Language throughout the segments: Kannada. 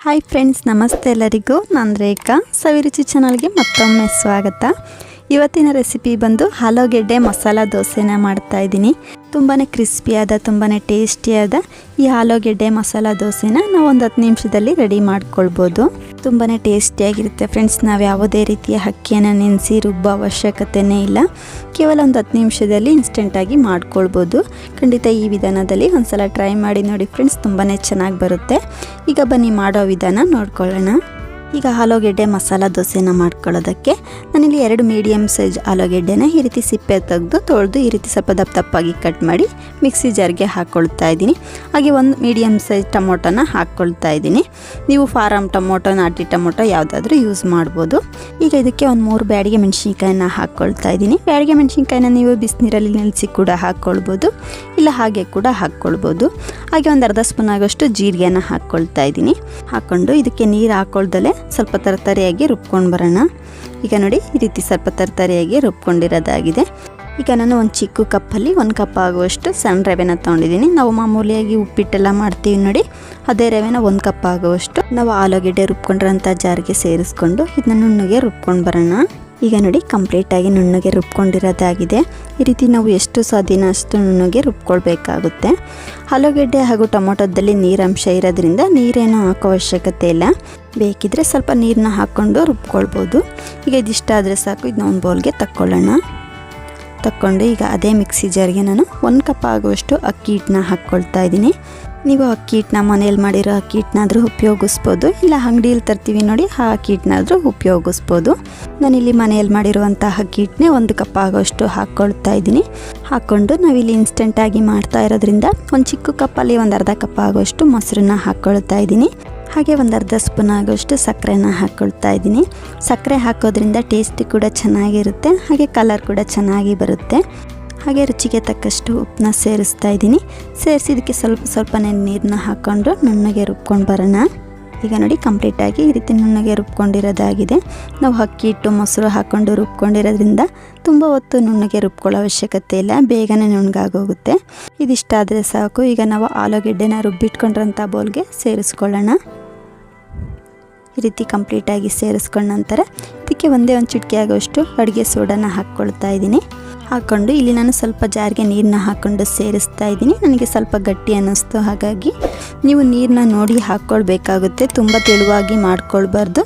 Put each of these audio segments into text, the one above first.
ಹಾಯ್ ಫ್ರೆಂಡ್ಸ್ ನಮಸ್ತೆ ಎಲ್ಲರಿಗೂ. ನಾನು ರೇಖಾ. ಸವಿರುಚಿ ಚಾನಲ್ಗೆ ಮತ್ತೊಮ್ಮೆ ಸ್ವಾಗತ. ಇವತ್ತಿನ ರೆಸಿಪಿ ಬಂದು ಆಲೂಗೆಡ್ಡೆ ಮಸಾಲ ದೋಸೆನ ಮಾಡ್ತಾ ಇದ್ದೀನಿ. ತುಂಬಾ ಕ್ರಿಸ್ಪಿಯಾದ ತುಂಬಾ ಟೇಸ್ಟಿಯಾದ ಈ ಆಲೂಗೆಡ್ಡೆ ಮಸಾಲ ದೋಸೆನ ನಾವು ಒಂದು ಹತ್ತು ನಿಮಿಷದಲ್ಲಿ ರೆಡಿ ಮಾಡ್ಕೊಳ್ಬೋದು. ತುಂಬಾ ಟೇಸ್ಟಿಯಾಗಿರುತ್ತೆ ಫ್ರೆಂಡ್ಸ್ ನಾವು ಯಾವುದೇ ರೀತಿಯ ಅಕ್ಕಿಯನ್ನು ನೆನೆಸಿ ರುಬ್ಬೋ ಅವಶ್ಯಕತೆಯೇ ಇಲ್ಲ. ಕೇವಲ ಒಂದು ಹತ್ತು ನಿಮಿಷದಲ್ಲಿ ಇನ್ಸ್ಟೆಂಟಾಗಿ ಮಾಡ್ಕೊಳ್ಬೋದು. ಖಂಡಿತ ಈ ವಿಧಾನದಲ್ಲಿ ಒಂದು ಸಲ ಟ್ರೈ ಮಾಡಿ ನೋಡಿ ಫ್ರೆಂಡ್ಸ್ ತುಂಬಾ ಚೆನ್ನಾಗಿ ಬರುತ್ತೆ. ಈಗ ಬನ್ನಿ ಮಾಡೋ ವಿಧಾನ ನೋಡ್ಕೊಳ್ಳೋಣ. ಈಗ ಆಲೂಗೆಡ್ಡೆ ಮಸಾಲ ದೋಸೆನ ಮಾಡ್ಕೊಳ್ಳೋದಕ್ಕೆ ನಾನಿಲ್ಲಿ ಎರಡು ಮೀಡಿಯಮ್ ಸೈಜ್ ಆಲೂಗೆಡ್ಡೆನ ಈ ರೀತಿ ಸಿಪ್ಪೆ ತೆಗೆದು ತೊಳೆದು ಈ ರೀತಿ ಸ್ವಲ್ಪ ದಪ್ಪ ದಪ್ಪಾಗಿ ಕಟ್ ಮಾಡಿ ಮಿಕ್ಸಿ ಜಾರ್ಗೆ ಹಾಕ್ಕೊಳ್ತಾ ಇದ್ದೀನಿ. ಹಾಗೆ ಒಂದು ಮೀಡಿಯಮ್ ಸೈಜ್ ಟೊಮೊಟೊನ ಹಾಕ್ಕೊಳ್ತಾ ಇದ್ದೀನಿ. ನೀವು ಫಾರಮ್ ಟೊಮೊಟೊ, ನಾಟಿ ಟೊಮೊಟೊ ಯಾವುದಾದ್ರೂ ಯೂಸ್ ಮಾಡ್ಬೋದು. ಈಗ ಇದಕ್ಕೆ ಒಂದು ಮೂರು ಬ್ಯಾಡಿಗೆ ಮೆಣಸಿನ್ಕಾಯಿನ ಹಾಕ್ಕೊಳ್ತಾ ಇದ್ದೀನಿ. ಬ್ಯಾಡಿಗೆ ಮೆಣಸಿನ್ಕಾಯಿನ ನೀವು ಬಿಸಿನೀರಲ್ಲಿ ನೆನೆಸಿ ಕೂಡ ಹಾಕ್ಕೊಳ್ಬೋದು ಇಲ್ಲ ಹಾಗೆ ಕೂಡ ಹಾಕ್ಕೊಳ್ಬೋದು ಹಾಗೆ ಒಂದು ಅರ್ಧ ಸ್ಪೂನ್ ಆಗೋಷ್ಟು ಜೀರಿಗೆನ ಹಾಕ್ಕೊಳ್ತಾ ಇದ್ದೀನಿ. ಹಾಕ್ಕೊಂಡು ಇದಕ್ಕೆ ನೀರು ಹಾಕೊಳ್ದಲೇ ಸ್ವಲ್ಪ ತರತರಿಯಾಗಿ ರುಬ್ಕೊಂಡು ಬರೋಣ. ಈಗ ನೋಡಿ, ಈ ರೀತಿ ಸ್ವಲ್ಪ ತರತರಿಯಾಗಿ ರುಬ್ಕೊಂಡಿರೋದಾಗಿದೆ. ಈಗ ನಾನು ಒಂದು ಚಿಕ್ಕ ಕಪ್ಪಲ್ಲಿ ಒಂದು ಕಪ್ ಆಗುವಷ್ಟು ಸಣ್ಣ ರವೆನ ತೊಗೊಂಡಿದ್ದೀನಿ. ನಾವು ಮಾಮೂಲಿಯಾಗಿ ಉಪ್ಪಿಟ್ಟೆಲ್ಲ ಮಾಡ್ತೀವಿ ನೋಡಿ, ಅದೇ ರವೆನ ಒಂದು ಕಪ್ ಆಗುವಷ್ಟು ನಾವು ಆಲೂಗೆಡ್ಡೆ ರುಬ್ಕೊಂಡಿರೋಂಥ ಜಾರಿಗೆ ಸೇರಿಸ್ಕೊಂಡು ಇದನ್ನ ನುಣ್ಣಗೆ ರುಬ್ಕೊಂಡು ಬರೋಣ. ಈಗ ನೋಡಿ ಕಂಪ್ಲೀಟಾಗಿ ನುಣ್ಣಗೆ ರುಬ್ಕೊಂಡಿರೋದಾಗಿದೆ. ಈ ರೀತಿ ನಾವು ಎಷ್ಟು ಸಾಧ್ಯನ ಅಷ್ಟು ನುಣ್ಣಗೆ ರುಬ್ಕೊಳ್ಬೇಕಾಗುತ್ತೆ. ಆಲೂಗೆಡ್ಡೆ ಹಾಗೂ ಟೊಮೊಟೊದಲ್ಲಿ ನೀರಂಶ ಇರೋದ್ರಿಂದ ನೀರೇನು ಹಾಕೋ ಅವಶ್ಯಕತೆ ಇಲ್ಲ. ಬೇಕಿದ್ರೆ ಸ್ವಲ್ಪ ನೀರನ್ನ ಹಾಕ್ಕೊಂಡು ರುಬ್ಕೊಳ್ಬೋದು. ಈಗ ಇದಿಷ್ಟ ಆದರೆ ಸಾಕು ಇದನ್ನ ಒಂದು ಬೌಲ್ಗೆ ತಕ್ಕೊಳ್ಳೋಣ. ತಕ್ಕೊಂಡು ಈಗ ಅದೇ ಮಿಕ್ಸಿ ಜಾರ್ಗೆ ನಾನು ಒಂದು ಕಪ್ ಆಗುವಷ್ಟು ಅಕ್ಕಿ ಹಿಟ್ಟನ್ನ ಹಾಕ್ಕೊಳ್ತಾ ಇದ್ದೀನಿ. ನೀವು ಅಕ್ಕಿ ಹಿಟ್ಟನ್ನ ಮನೇಲಿ ಮಾಡಿರೋ ಅಕ್ಕಿ ಹಿಟ್ಟನಾದರೂ ಉಪಯೋಗಿಸ್ಬೋದು, ಇಲ್ಲ ಅಂಗಡಿಯಲ್ಲಿ ತರ್ತೀವಿ ನೋಡಿ, ಆ ಅಕ್ಕಿ ಹಿಟ್ಟನಾದರೂ ಉಪಯೋಗಿಸ್ಬೋದು. ನಾನಿಲ್ಲಿ ಮನೆಯಲ್ಲಿ ಮಾಡಿರುವಂಥ ಅಕ್ಕಿ ಹಿಟ್ಟನ್ನೇ ಒಂದು ಕಪ್ ಆಗೋಷ್ಟು ಹಾಕ್ಕೊಳ್ತಾ ಇದ್ದೀನಿ. ಹಾಕ್ಕೊಂಡು ನಾವಿಲ್ಲಿ ಇನ್ಸ್ಟೆಂಟಾಗಿ ಮಾಡ್ತಾ ಇರೋದ್ರಿಂದ ಒಂದು ಚಿಕ್ಕ ಕಪ್ಪಲ್ಲಿ ಒಂದು ಅರ್ಧ ಕಪ್ ಆಗೋಷ್ಟು ಮೊಸರನ್ನ ಹಾಕ್ಕೊಳ್ತಾ ಇದ್ದೀನಿ. ಹಾಗೆ ಒಂದು ಅರ್ಧ ಸ್ಪೂನ್ ಆಗೋಷ್ಟು ಸಕ್ಕರೆನ ಹಾಕ್ಕೊಳ್ತಾ ಇದ್ದೀನಿ. ಸಕ್ಕರೆ ಹಾಕೋದ್ರಿಂದ ಟೇಸ್ಟ್ ಕೂಡ ಚೆನ್ನಾಗಿರುತ್ತೆ, ಹಾಗೆ ಕಲರ್ ಕೂಡ ಚೆನ್ನಾಗಿ ಬರುತ್ತೆ. ಹಾಗೆ ರುಚಿಗೆ ತಕ್ಕಷ್ಟು ಉಪ್ಪನ್ನ ಸೇರಿಸ್ತಾ ಇದ್ದೀನಿ. ಸೇರಿಸಿದಕ್ಕೆ ಸ್ವಲ್ಪ, ಸ್ವಲ್ಪನೇ ನೀರನ್ನ ಹಾಕ್ಕೊಂಡು ನುಣ್ಣಗೆ ರುಬ್ಕೊಂಡು ಬರೋಣ. ಈಗ ನೋಡಿ ಕಂಪ್ಲೀಟಾಗಿ ಈ ರೀತಿ ನುಣ್ಣಗೆ ರುಬ್ಕೊಂಡಿರೋದಾಗಿದೆ. ನಾವು ಅಕ್ಕಿ ಹಿಟ್ಟು, ಮೊಸರು ಹಾಕ್ಕೊಂಡು ರುಬ್ಕೊಂಡಿರೋದ್ರಿಂದ ತುಂಬ ಹೊತ್ತು ನುಣ್ಣಗೆ ರುಬ್ಕೊಳ್ಳೋ ಅವಶ್ಯಕತೆ ಇಲ್ಲ, ಬೇಗನೆ ನುಣ್ಣಗಾಗೋಗುತ್ತೆ. ಇದಿಷ್ಟಾದರೆ ಸಾಕು. ಈಗ ನಾವು ಆಲೂಗೆಡ್ಡೆನ ರುಬ್ಬಿಟ್ಕೊಂಡಿರೋಂಥ ಬೌಲ್ಗೆ ಸೇರಿಸ್ಕೊಳ್ಳೋಣ. ಈ ರೀತಿ ಕಂಪ್ಲೀಟಾಗಿ ಸೇರಿಸ್ಕೊಂಡ ನಂತರ ಇದಕ್ಕೆ ಒಂದೇ ಒಂದು ಚಿಟಿಕೆ ಆಗೋಷ್ಟು ಅಡುಗೆ ಸೋಡಾನ ಹಾಕ್ಕೊಳ್ತಾ ಇದ್ದೀನಿ. ಹಾಕ್ಕೊಂಡು ಇಲ್ಲಿ ನಾನು ಸ್ವಲ್ಪ ಜಾರಿಗೆ ನೀರನ್ನ ಹಾಕ್ಕೊಂಡು ಸೇರಿಸ್ತಾ ಇದ್ದೀನಿ. ನನಗೆ ಸ್ವಲ್ಪ ಗಟ್ಟಿ ಅನ್ನಿಸ್ತು. ಹಾಗಾಗಿ ನೀವು ನೀರನ್ನ ನೋಡಿ ಹಾಕ್ಕೊಳ್ಬೇಕಾಗುತ್ತೆ. ತುಂಬ ತೆಳುವಾಗಿ ಮಾಡ್ಕೊಳ್ಬಾರ್ದು.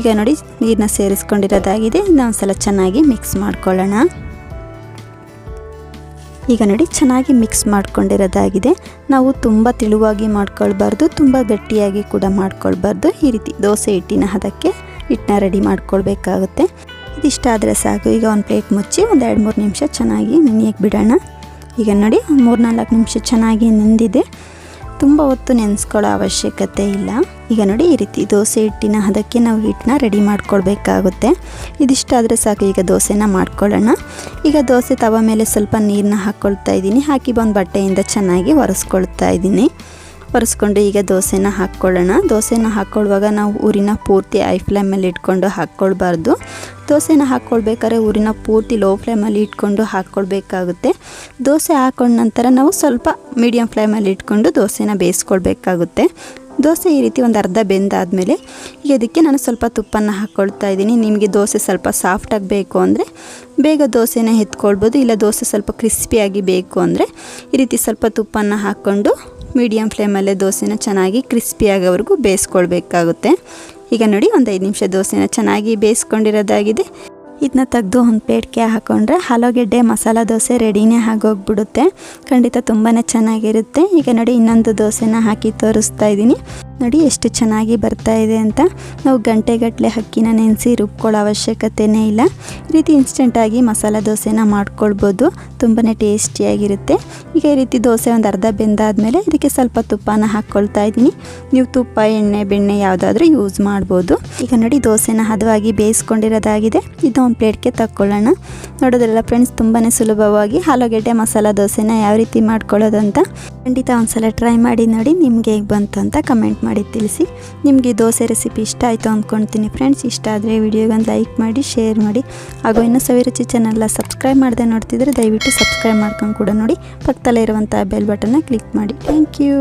ಈಗ ನೋಡಿ, ನೀರನ್ನ ಸೇರಿಸ್ಕೊಂಡಿರೋದಾಗಿದೆ. ನಾವು ಸಲ ಚೆನ್ನಾಗಿ ಮಿಕ್ಸ್ ಮಾಡ್ಕೊಳ್ಳೋಣ. ಈಗ ನೋಡಿ, ಚೆನ್ನಾಗಿ ಮಿಕ್ಸ್ ಮಾಡ್ಕೊಂಡಿರೋದಾಗಿದೆ. ನಾವು ತುಂಬ ತೆಳುವಾಗಿ ಮಾಡ್ಕೊಳ್ಬಾರ್ದು. ತುಂಬ ಗಟ್ಟಿಯಾಗಿ ಕೂಡ ಮಾಡ್ಕೊಳ್ಬಾರ್ದು. ಈ ರೀತಿ ದೋಸೆ ಹಿಟ್ಟಿನ ಹದಕ್ಕೆ ಹಿಟ್ಟನ್ನ ರೆಡಿ ಮಾಡ್ಕೊಳ್ಬೇಕಾಗುತ್ತೆ. ಇದಿಷ್ಟ ಆದರೆ ಸಾಕು. ಈಗ ಒಂದು ಪ್ಲೇಟ್ ಮುಚ್ಚಿ ಒಂದು ಎರಡು ಮೂರು ನಿಮಿಷ ಚೆನ್ನಾಗಿ ನೆನೆಯಕ್ಕೆ ಬಿಡೋಣ. ಈಗ ನೋಡಿ, ಮೂರು ನಾಲ್ಕು ನಿಮಿಷ ಚೆನ್ನಾಗಿ ನೆಂದಿದೆ. ತುಂಬ ಹೊತ್ತು ನೆನೆಸ್ಕೊಳ್ಳೋ ಅವಶ್ಯಕತೆ ಇಲ್ಲ. ಈಗ ನೋಡಿ, ಈ ರೀತಿ ದೋಸೆ ಹಿಟ್ಟಿನ ಅದಕ್ಕೆ ನಾವು ಹಿಟ್ಟನ್ನ ರೆಡಿ ಮಾಡ್ಕೊಳ್ಬೇಕಾಗುತ್ತೆ. ಇದಿಷ್ಟಾದರೆ ಸಾಕು, ಈಗ ದೋಸೆನ ಮಾಡ್ಕೊಳ್ಳೋಣ. ಈಗ ದೋಸೆ ತವ ಮೇಲೆ ಸ್ವಲ್ಪ ನೀರನ್ನ ಹಾಕ್ಕೊಳ್ತಾ ಇದ್ದೀನಿ. ಹಾಕಿ ಬಂದು ಬಟ್ಟೆಯಿಂದ ಚೆನ್ನಾಗಿ ಒರೆಸ್ಕೊಳ್ತಾ ಇದ್ದೀನಿ. ಒರೆಸ್ಕೊಂಡು ಈಗ ದೋಸೆನ ಹಾಕ್ಕೊಳ್ಳೋಣ. ದೋಸೆನ ಹಾಕ್ಕೊಳ್ಳುವಾಗ ನಾವು ಊರಿನ ಪೂರ್ತಿ ಐ ಫ್ಲೇಮಲ್ಲಿ ಇಟ್ಕೊಂಡು ಹಾಕ್ಕೊಳ್ಬಾರ್ದು. ದೋಸೆನ ಹಾಕ್ಕೊಳ್ಬೇಕಾದ್ರೆ ಊರಿನ ಪೂರ್ತಿ ಲೋ ಫ್ಲೇಮಲ್ಲಿ ಇಟ್ಕೊಂಡು ಹಾಕ್ಕೊಳ್ಬೇಕಾಗುತ್ತೆ. ದೋಸೆ ಹಾಕೊಂಡ ನಂತರ ನಾವು ಸ್ವಲ್ಪ ಮೀಡಿಯಮ್ ಫ್ಲೇಮಲ್ಲಿ ಇಟ್ಕೊಂಡು ದೋಸೆನ ಬೇಯಿಸ್ಕೊಳ್ಬೇಕಾಗುತ್ತೆ. ದೋಸೆ ಈ ರೀತಿ ಒಂದು ಅರ್ಧ ಬೆಂದಾದಮೇಲೆ ಈಗ ಇದಕ್ಕೆ ನಾನು ಸ್ವಲ್ಪ ತುಪ್ಪನ ಹಾಕ್ಕೊಳ್ತಾ ಇದ್ದೀನಿ. ನಿಮಗೆ ದೋಸೆ ಸ್ವಲ್ಪ ಸಾಫ್ಟಾಗಿ ಬೇಕು ಅಂದರೆ ಬೇಗ ದೋಸೆನ ಎತ್ಕೊಳ್ಬೋದು. ಇಲ್ಲ ದೋಸೆ ಸ್ವಲ್ಪ ಕ್ರಿಸ್ಪಿಯಾಗಿ ಬೇಕು ಅಂದರೆ ಈ ರೀತಿ ಸ್ವಲ್ಪ ತುಪ್ಪನ ಹಾಕ್ಕೊಂಡು ಮೀಡಿಯಮ್ ಫ್ಲೇಮಲ್ಲೇ ದೋಸೆನ ಚೆನ್ನಾಗಿ ಕ್ರಿಸ್ಪಿಯಾಗೋವರೆಗೂ ಬೇಯಿಸ್ಕೊಳ್ಬೇಕಾಗುತ್ತೆ. ಈಗ ನೋಡಿ ಒಂದು ಐದು ನಿಮಿಷ ದೋಸೆನ ಚೆನ್ನಾಗಿ ಬೇಯಿಸ್ಕೊಂಡಿರೋದಾಗಿದೆ. ಇದನ್ನ ತೆಗೆದು ಒಂದು ಪೇಟ್ಕೆ ಹಾಕ್ಕೊಂಡ್ರೆ ಹಲೋಗೆಡ್ಡೆ ಮಸಾಲ ದೋಸೆ ರೆಡಿನೇ ಆಗೋಗ್ಬಿಡುತ್ತೆ. ಖಂಡಿತ ತುಂಬಾ ಚೆನ್ನಾಗಿರುತ್ತೆ. ಈಗ ನೋಡಿ ಇನ್ನೊಂದು ದೋಸೆನ ಹಾಕಿ ತೋರಿಸ್ತಾ ಇದ್ದೀನಿ. ನೋಡಿ ಎಷ್ಟು ಚೆನ್ನಾಗಿ ಬರ್ತಾ ಇದೆ ಅಂತ. ನಾವು ಗಂಟೆಗಟ್ಟಲೆ ಅಕ್ಕಿನ ನೆನೆಸಿ ರುಬ್ಕೊಳ್ಳೋ ಅವಶ್ಯಕತೆಯೇ ಇಲ್ಲ. ಈ ರೀತಿ ಇನ್ಸ್ಟೆಂಟಾಗಿ ಮಸಾಲ ದೋಸೆನ ಮಾಡ್ಕೊಳ್ಬೋದು. ತುಂಬಾ ಟೇಸ್ಟಿಯಾಗಿರುತ್ತೆ. ಈಗ ಈ ರೀತಿ ದೋಸೆ ಒಂದು ಅರ್ಧ ಬೆಂದಾದಮೇಲೆ ಇದಕ್ಕೆ ಸ್ವಲ್ಪ ತುಪ್ಪನ ಹಾಕ್ಕೊಳ್ತಾ ಇದ್ದೀನಿ. ನೀವು ತುಪ್ಪ, ಎಣ್ಣೆ, ಬೆಣ್ಣೆ ಯಾವುದಾದ್ರೂ ಯೂಸ್ ಮಾಡ್ಬೋದು. ಈಗ ನೋಡಿ ದೋಸೆನ ಹದವಾಗಿ ಬೇಯಿಸ್ಕೊಂಡಿರೋದಾಗಿದೆ. ಇದು ಒಂದು ಪ್ಲೇಟ್ಗೆ ತಕ್ಕೊಳ್ಳೋಣ. ನೋಡೋದ್ರಲ್ಲ ಫ್ರೆಂಡ್ಸ್ ತುಂಬಾ ಸುಲಭವಾಗಿ ಆಲೂಗೆಡ್ಡೆ ಮಸಾಲ ದೋಸೆನ ಯಾವ ರೀತಿ ಮಾಡ್ಕೊಳ್ಳೋದು ಅಂತ ಖಂಡಿತ ಒಂದ್ಸಲ ಟ್ರೈ ಮಾಡಿ ನೋಡಿ ನಿಮಗೆ ಹೇಗೆ ಬಂತು ಅಂತ ಕಮೆಂಟ್ ಮಾಡಿ ತಿಳಿಸಿ. ನಿಮಗೆ ದೋಸೆ ರೆಸಿಪಿ ಇಷ್ಟ ಆಯಿತು ಅಂದ್ಕೊಳ್ತೀನಿ ಫ್ರೆಂಡ್ಸ್ ಇಷ್ಟ ಆದರೆ ವಿಡಿಯೋಗೊಂದು ಲೈಕ್ ಮಾಡಿ ಶೇರ್ ಮಾಡಿ. ಹಾಗೂ ಇನ್ನೂ ಸವಿರುಚಿ ಚಾನಲ್ನ ಸಬ್ಸ್ಕ್ರೈಬ್ ಮಾಡದೆ ನೋಡ್ತಿದ್ರೆ ದಯವಿಟ್ಟು ಸಬ್ಸ್ಕ್ರೈಬ್ ಮಾಡ್ಕೊಂಡು ಕೂಡ ನೋಡಿ ಪಕ್ಕದಲ್ಲೇ ಇರುವಂಥ ಬೆಲ್ ಬಟನ್ನ ಕ್ಲಿಕ್ ಮಾಡಿ. Thank you